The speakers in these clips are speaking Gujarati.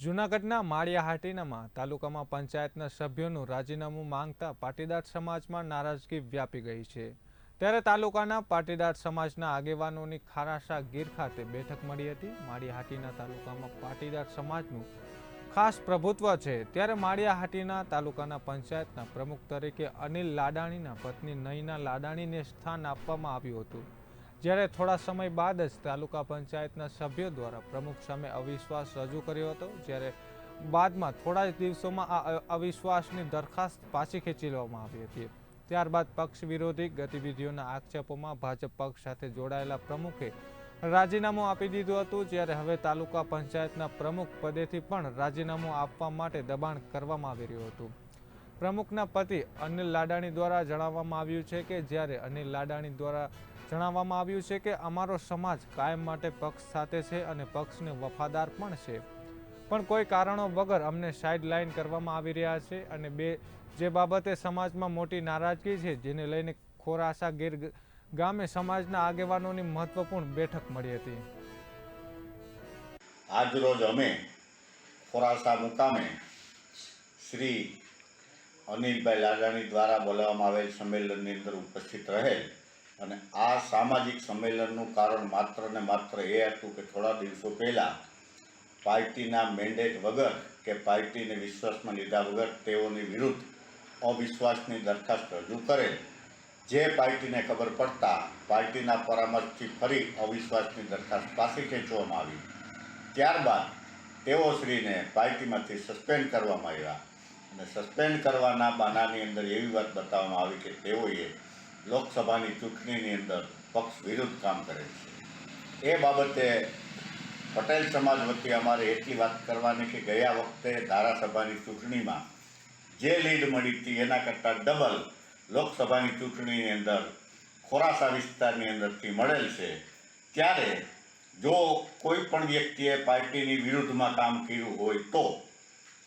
જૂનાગઢના માળિયાહાટીનામાં તાલુકામાં પંચાયતના સભ્યોનું રાજીનામું માંગતા પાટીદાર સમાજમાં નારાજગી વ્યાપી ગઈ છે. ત્યારે તાલુકાના પાટીદાર સમાજના આગેવાનોની ખારાશા ગીર ખાતે બેઠક મળી હતી. માળિયાહાટીના તાલુકામાં પાટીદાર સમાજનું ખાસ પ્રભુત્વ છે. ત્યારે માળિયાહાટીના તાલુકાના પંચાયતના પ્રમુખ તરીકે અનિલ લાડાણીના પત્ની નયના લાડાણીને સ્થાન આપવામાં આવ્યું હતું. જ્યારે થોડા સમય બાદ જ તાલુકા પંચાયતના સભ્યો દ્વારા પ્રમુખ સામે અવિશ્વાસ રજૂ કર્યો હતો, જ્યારે બાદમાં થોડા જ દિવસોમાં આ અવિશ્વાસની દરખાસ્ત પાછી ખેંચી લેવામાં આવી હતી. ત્યારબાદ પક્ષ વિરોધી ગતિવિધિઓના આક્ષેપોમાં ભાજપ પક્ષ સાથે જોડાયેલા પ્રમુખે રાજીનામું આપી દીધું હતું, જ્યારે હવે તાલુકા પંચાયતના પ્રમુખ પદેથી પણ રાજીનામું આપવા માટે દબાણ કરવામાં આવી રહ્યું હતું. પ્રમુખના પતિ અનિલ લાડાણી દ્વારા જણાવવામાં આવ્યું છે કે જ્યારે અનિલ લાડાણી દ્વારા જણાવવામાં આવ્યું છે કે અમારો સમાજ કાયમ માટે પક્ષ સાથે છે અને પક્ષને વફાદાર પણ છે. પણ કોઈ કારણો વગર અમને સાઇડ લાઇન કરવામાં આવી રહ્યા છે અને બે, જે બાબતે સમાજમાં મોટી નારાજગી છે, જેને લઈને ખોરાસા ગીર ગામે સમાજના આગેવાનોની મહત્વપૂર્ણ બેઠક મળી હતી. આજરોજ અમે ખોરાસા મુકામે શ્રી અનિલભાઈ લાડાણી દ્વારા બોલાવવામાં આવેલ સંમેલનની અંદર ઉપસ્થિત રહેલ અને આ સામાજિક સંમેલનનું કારણ માત્ર ને માત્ર એ હતું કે થોડા દિવસો પહેલાં પાર્ટીના મેન્ડેટ વગર કે પાર્ટીને વિશ્વાસમાં લીધા વગર તેઓની વિરુદ્ધ અવિશ્વાસની દરખાસ્ત રજૂ કરેલ. જે પાર્ટીને ખબર પડતા પાર્ટીના પરામર્શથી ફરી અવિશ્વાસની દરખાસ્ત પાછી ખેંચવામાં આવી. ત્યારબાદ તેઓ શ્રીને પાર્ટીમાંથી સસ્પેન્ડ કરવામાં આવ્યા. અને સસ્પેન્ડ કરવાના બાનાની અંદર એવી વાત બતાવવામાં આવી કે તેઓએ લોકસભાની ચૂંટણીની અંદર પક્ષ વિરુદ્ધ કામ કરેલ છે. એ બાબતે પટેલ સમાજ વતી અમારે એટલી વાત કરવાની કે ગયા વખતે ધારાસભાની ચૂંટણીમાં જે લીડ મળી હતી એના કરતાં ડબલ લોકસભાની ચૂંટણીની અંદર ખોરાસા વિસ્તારની અંદરથી મળેલ છે. ત્યારે જો કોઈ પણ વ્યક્તિએ પાર્ટીની વિરુદ્ધમાં કામ કર્યું હોય તો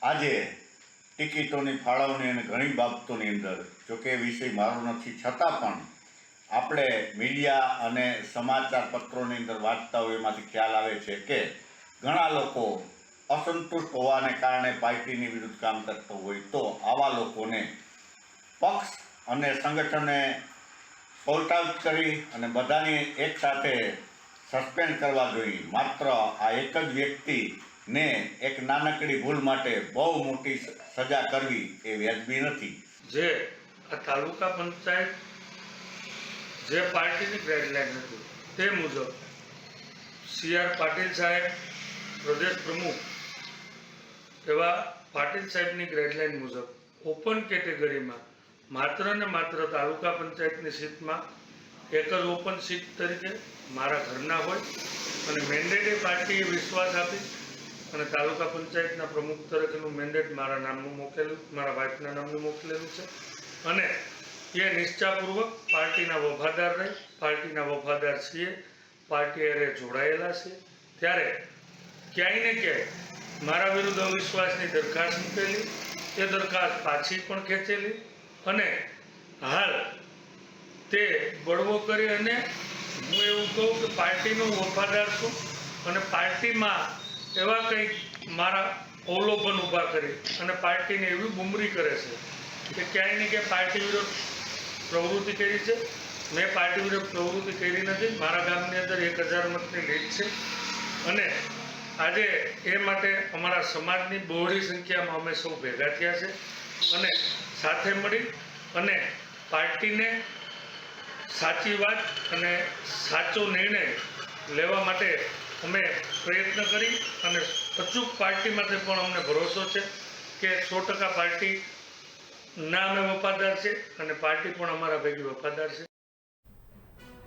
આજે ટિકિટોની ફાળવણી અને ઘણી બાબતોની અંદર જોકે એ વિષય મારો નથી, છતાં પણ આપણે મીડિયા અને સમાચાર પત્રોની અંદર વાંચતા હોય એમાંથી ખ્યાલ આવે છે કે ઘણા લોકો અસંતુષ્ટ હોવાને કારણે પાર્ટીની વિરુદ્ધ કામ કરતો હોય તો આવા લોકોને પક્ષ અને સંગઠને સોલ્ટ આઉટ કરી અને બધાની એક સાથે સસ્પેન્ડ કરવા જોઈએ. માત્ર આ એક જ વ્યક્તિને એક નાનકડી ભૂલ માટે બહુ મોટી સજા કરવી એ વ્યાજબી નથી. જે આ તાલુકા પંચાયત જે પાર્ટીની ગાઈડલાઈન હતી, તે મુજબ સી આર પાટીલ સાહેબ, પ્રદેશ પ્રમુખ, એવા પાટીલ સાહેબની ગાઈડલાઈન મુજબ ઓપન કેટેગરીમાં માત્ર ને માત્ર તાલુકા પંચાયતની સીટમાં એક જ ઓપન સીટ તરીકે મારા ઘરના હોય અને મેન્ડેટે પાર્ટીએ વિશ્વાસ આપી અને તાલુકા પંચાયતના પ્રમુખ તરીકેનું મેન્ડેટ મારા નામનું મોકલેલું મારા વાઇફના નામનું મોકલેલું છે. અને એ નિષ્ઠાપૂર્વક પાર્ટીના વફાદાર રહી, પાર્ટીના વફાદાર છીએ, પાર્ટી અરે જોડાયેલા છે. ત્યારે ક્યાંય ને ક્યાંય મારા વિરુદ્ધ અવિશ્વાસની દરખાસ્ત મૂકેલી, એ દરખાસ્ત પાછી પણ ખેંચેલી અને હાલ તે બળવો કરી અને હું એવું કહું કે પાર્ટીનો વફાદાર છું અને પાર્ટીમાં એવા કંઈક મારા અવલોકન ઊભા કરી અને પાર્ટીને એવી બુમરી કરે છે કે ક્યાંય ને ક્યાંય પાર્ટી વિરોધ પ્રવૃત્તિ કરી છે. મેં પાર્ટી વિરોધ પ્રવૃત્તિ કરી નથી. મારા ગામની અંદર એક હજાર મતની લીડ છે. અને આજે એ માટે અમારા સમાજની બહોળી સંખ્યામાં અમે સૌ ભેગા થયા છે. અને સાથે મળી અને પાર્ટીને સાચી વાત અને સાચો નિર્ણય લેવા માટે અમે પ્રયત્ન કરી અને અચૂક પાર્ટી માટે પણ અમને ભરોસો છે કે સો ટકા પાર્ટી ના અમે વફાદાર છે અને પાર્ટી પણ અમારા ભેગી વફાદાર છે.